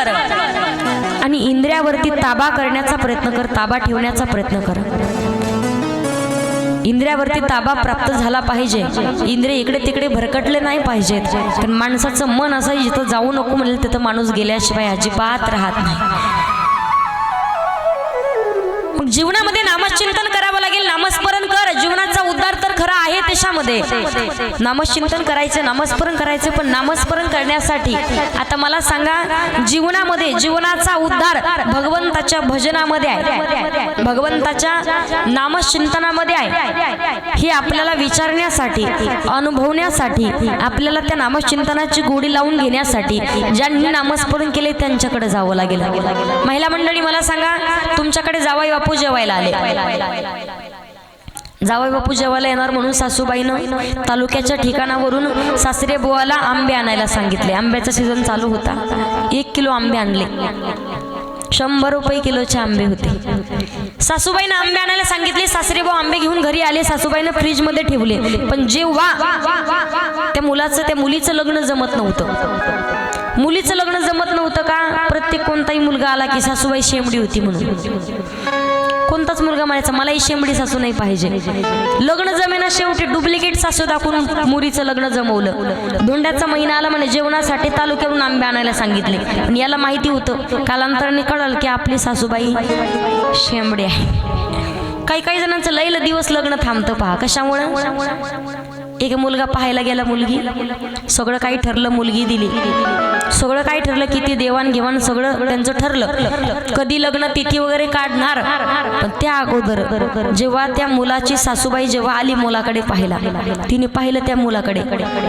कर. आणि इंद्रियावरती ताबा करण्याचा प्रयत्न कर ताबा ठेवण्याचा प्रयत्न कर. इंद्रियावरती ताबा प्राप्त झाला पाहिजे. इंद्रिय इकडे तिकडे भरकटले नाही पाहिजेत. कारण माणसाचं मन असं जिथं जाऊ नको म्हणेल तिथं माणूस गेल्याशिवाय अजिबात राहत नाही. मग जीवनामध्ये नामचिंतन करावं लागेल नामस्मरण कर. जीवनाचा उद्धार खरं आहे त्याच्यामध्ये. नामचिंतन करायचं नामस्मरण करायचं पण नामस्मरण करण्यासाठी आता मला सांगा जीवनामध्ये जीवनाचा उद्धार भगवंताच्या भजनामध्ये आहे. भगवंताच्या नामचिंतनामध्ये आहे. हे आपल्याला विचारण्यासाठी अनुभवण्यासाठी आपल्याला त्या नामचिंतनाची गोडी लावून घेण्यासाठी ज्यांनी नामस्मरण केले त्यांच्याकडे जावं लागेल. महिला मंडळी मला सांगा तुमच्याकडे जावाय बापू जेवायला आले. जावई बापू जेवायला येणार म्हणून सासूबाईनं तालुक्याच्या ठिकाणावरून सासरे बुवाला आंबे आणायला सांगितले. आंब्याचा सीझन चालू होता. एक किलो आंबे आणले. शंभर रुपये किलोचे आंबे होते. सासूबाईनं आंबे आणायला सांगितले. सासरे भाऊ आंबे घेऊन घरी आले. सासूबाईनं फ्रीजमध्ये ठेवले. पण जेव्हा त्या मुलाचं त्या मुलीचं लग्न जमत नव्हतं. मुलीचं लग्न जमत नव्हतं का? प्रत्येक कोणताही मुलगा आला की सासूबाई शेमडी होती म्हणून. कोणताच मुलगा म्हणायचा मलाही शेंबडी सासू नाही पाहिजे. लग्न जमेना शेवटी डुप्लिकेट सासू दाखवून मुरीचं लग्न जमवलं. धोंड्याचा महिना आला म्हणे जेवणासाठी तालुक्यावरून आंबे आणायला सांगितले. आणि याला माहिती होतं कालांतराने कळलं की आपली सासूबाई शेंबडी आहे. काही काही जणांचं लैल दिवस लग्न थांबतं पहा कशामुळं? एक मुलगा पाहायला गेला मुलगी. सगळं काही ठरलं मुलगी दिली. सगळं काही ठरलं किती देवाणघेवाण सगळं त्यांचं ठरलं. कधी लग्न तिथी वगैरे काढणार. पण त्या अगोदर जेव्हा त्या मुलाची सासूबाई जेव्हा आली मुलाकडे पाहिला तिने पाहिलं त्या मुलाकडे.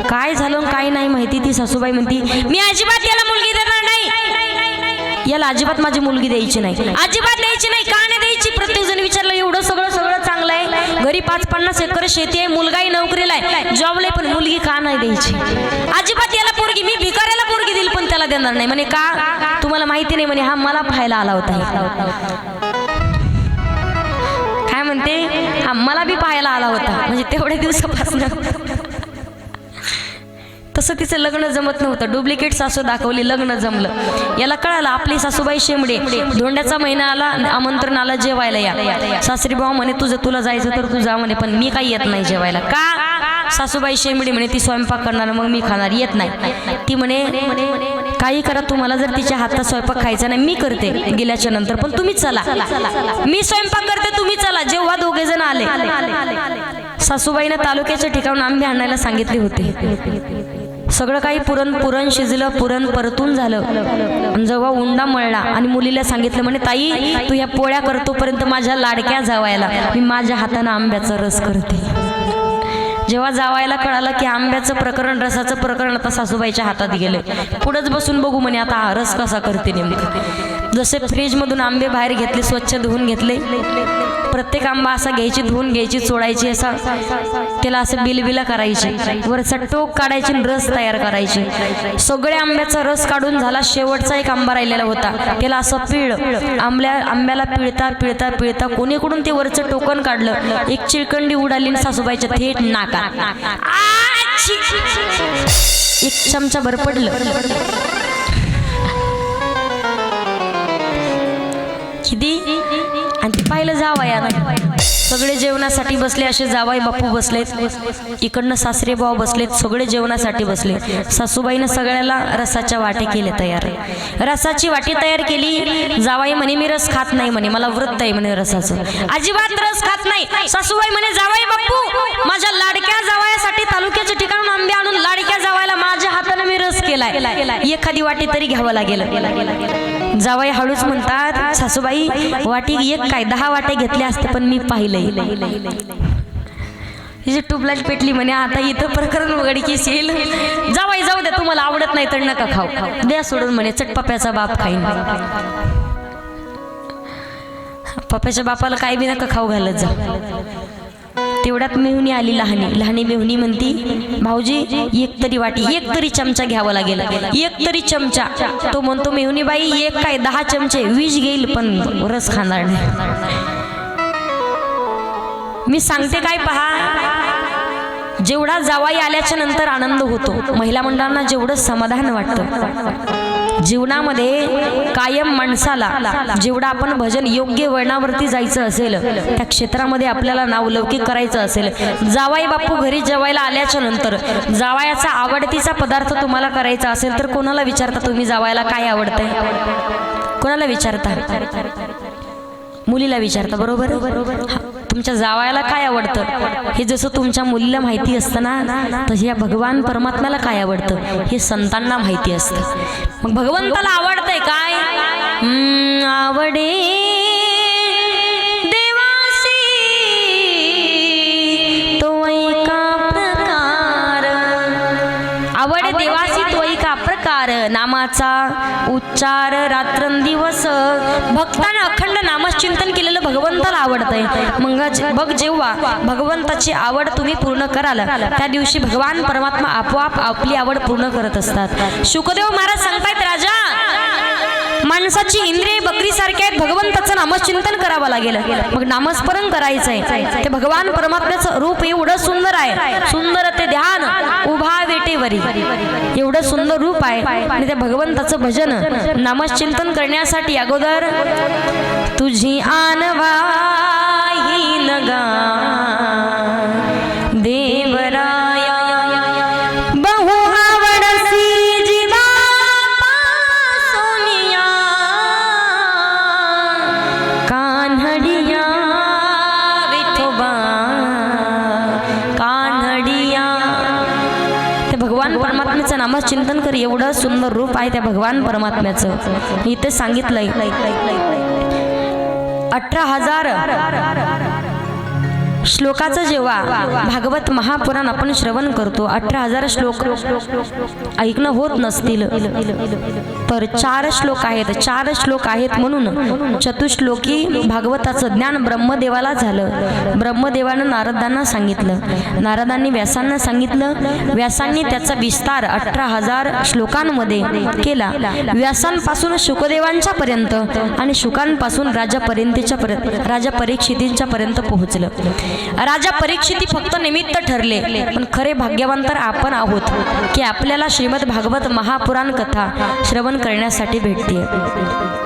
काय झालं काय नाही माहिती. ती सासूबाई म्हणती मी अजिबात याला मुलगी देणार नाही. याला अजिबात माझी मुलगी द्यायची नाही. अजिबात द्यायची नाही. का नाही द्यायची प्रत्येक जण विचारलं एवढं सगळं सगळं चांगलं आहे घरी पाच पन्नास एकर शेती आहे मुलगाही नोकरीला आहे जॉबला आहे पण मुलगी का नाही द्यायची? अजिबात याला पोरगी मी भिकाऱ्याला पोरगी दिली पण त्याला देणार नाही. म्हणे का? तुम्हाला माहिती नाही. म्हणे हा मला पाहायला आला होता. काय म्हणते? हा मला बी पाहायला आला होता. म्हणजे तेवढ्या दिवसापासून. तसं तिचं लग्न जमत नव्हतं. डुप्लिकेट सासू दाखवली लग्न जमलं. याला कळालं आपली सासूबाई शेंबडे. धोंड्याचा महिना आला आमंत्रण आला जेवायला या. सासरी भाऊ म्हणे तुझं तुला जायचं तर तू जा म्हणे पण मी काही येत नाही जेवायला. का? सासूबाई शेंबडी म्हणे ती स्वयंपाक करणार मग मी खाणार. येत नाही. ती म्हणे काही करा तुम्हाला जर तिच्या हातात स्वयंपाक खायचा नाही मी करते गेल्याच्यानंतर पण तुम्हीच चला. मी स्वयंपाक करते तुम्ही चला. जेव्हा दोघे जण आले सासूबाईनं तालुक्याच्या ठिकाणून आंबे आणायला सांगितले होते. सगळं काही पुरण पुरण शिजलं पुरण परतून झालं. जेव्हा उंडा मळला आणि मुलीला सांगितलं म्हणे ताई तू ह्या पोळ्या करतोपर्यंत माझ्या लाडक्या जावायला. मी माझ्या हातानं आंब्याचा रस करते. जेव्हा जावायला कळालं की आंब्याचं प्रकरण रसाचं प्रकरण आता सासूबाईच्या हातात गेलं पुढंच बसून बघू म्हणे आता हा रस कसा करते नेमकं? जसे फ्रीजमधून आंबे बाहेर घेतले स्वच्छ धुवून घेतले प्रत्येक आंबा असा घ्यायची धुवून घ्यायची चोळायची असा. त्याला असं बिलबिला करायची. वरचा टोक काढायची रस तयार करायची. सगळ्या आंब्याचा रस काढून झाला शेवटचा एक आंबा राहिलेला होता. त्याला असं पिळ आंब्या आंब्याला पिळता पिळता पिळता कोणीकडून ते वरचं टोकन काढलं? एक चिळकंडी उडाली सासूबाईच्या थेट नाका एक चमचा भर पडलं. सगळे जेवणासाठी बसले असे जावाई बापू बसलेत. इकडनं सासरे भाऊ बसलेत सगळे जेवणासाठी बसले. सासूबाईनं सगळ्याला रसाच्या वाटे केले तयार. रसाची वाटी तयार केली. जावाई म्हणे मी रस खात नाही म्हणे मला व्रत आहे म्हणे रसाचं. अजिबात रस खात नाही. सासूबाई म्हणे जावाई बापू माझ्या लाडक्या जावयासाठी तालुक्याच्या ठिकाणून आंबे आणून लाडक्या जावायला माझ्या हाताने मी रस केलाय. एखादी वाटी तरी घ्यावं लागेल. जावाई हळूच म्हणतात सासूबाई वाटी एक काय दहा वाटे घेतल्या असते पण मी पाहिलंय. हिची ट्यूबलाईट पेटली म्हणे आता इथं प्रकरण उघडकीस येईल. जावाई जाऊ द्या तुम्हाला आवडत नाही तर नका खाऊ. द्या सोडून म्हणे चटपप्याचा बाप खाईन. पप्याच्या बापाला काय बी नका खाऊ घालत जा. तेवढ्यात मेहुणी आली लहानी. लहानी मेहुणी म्हणती भाऊजी एक तरी वाटी एक तरी चमचा घ्यावा लागेल. एक तरी चमचा. तो म्हणतो मेहुणी बाई एक काय दहा चमचे विष घेईल पण रस खाणार नाही. मी सांगते काय पहा जेवढा जावाई आल्याच्यानंतर आनंद होतो. महिला मंडळांना जेवढं समाधान वाटतं. जीवनामध्ये कायम माणसाला जेवढं आपण भजन योग्य वळणावरती जायचं असेल त्या क्षेत्रामध्ये आपल्याला नावलौकिक करायचं असेल. जावाई बापू घरी जेवायला आल्याच्यानंतर जावायाचा आवडतीचा पदार्थ तुम्हाला करायचा असेल तर कोणाला विचारता तुम्ही जावायला काय आवडतंय? कोणाला विचारता? मुलीला विचारता बरोबर? बरोबर तुमच्या जावायला काय आवडतं? हे जसं तुमच्या मुलीला माहिती असतं ना तसं या भगवान परमात्म्याला काय आवडतं? हे संतांना माहिती असतं. मग भगवंताला आवडतंय काय? आवडे एका नामाचा उच्चार रात्रंदिवस भक्तानं अखंड नामचिंतन केलेलं भगवंताला आवडतंय. मग बघ जेव्हा भगवंताची आवड तुम्ही पूर्ण कराल त्या दिवशी भगवान परमात्मा आपोआप आपली आवड पूर्ण करत असतात. शुकदेव महाराज सांगतायत राजा माणसाची इंद्रिय बकरी सारखे आहेत. भगवंताचं नामचिंतन करावं लागेल. मग नामस्मरण आहे ते भगवान परमात्म्याचं रूप एवढं सुंदर आहे. सुंदर ते ध्यान उभा वेटेवरी. एवढं सुंदर रूप आहे. आणि त्या भगवंताचं भजन नामचिंतन करण्यासाठी अगोदर तुझी आणवाही नगा नामा चिंतन कर एवढं सुंदर रूप आहे त्या भगवान परमात्म्याचं. इथे सांगितलंय. अठरा हजार श्लोकाचं जेव्हा भागवत महापुराण आपण श्रवण करतो अठरा हजार श्लोक ऐकणं होत नसतील. तर चार श्लोक आहेत. चार श्लोक आहेत म्हणून चतुश्लोकी भागवताचं ज्ञान ब्रह्मदेवाला झालं. ब्रह्मदेवानं नारदांना सांगितलं. नारदांनी व्यासांना सांगितलं. व्यासांनी त्याचा विस्तार अठरा हजार श्लोकांमध्ये केला. व्यासांपासून शुकदेवांच्या पर्यंत आणि शुकांपासून राजापर्यंतच्या पर्यंत राजा परीक्षितींच्या पर्यंत पोहोचलं. राजा परीक्षिती फक्त निमित्त ठरले पण खरे भाग्यवान तर आपण आहोत की आपल्याला श्रीमद भागवत महापुराण कथा श्रवण करण्यासाठी भेटते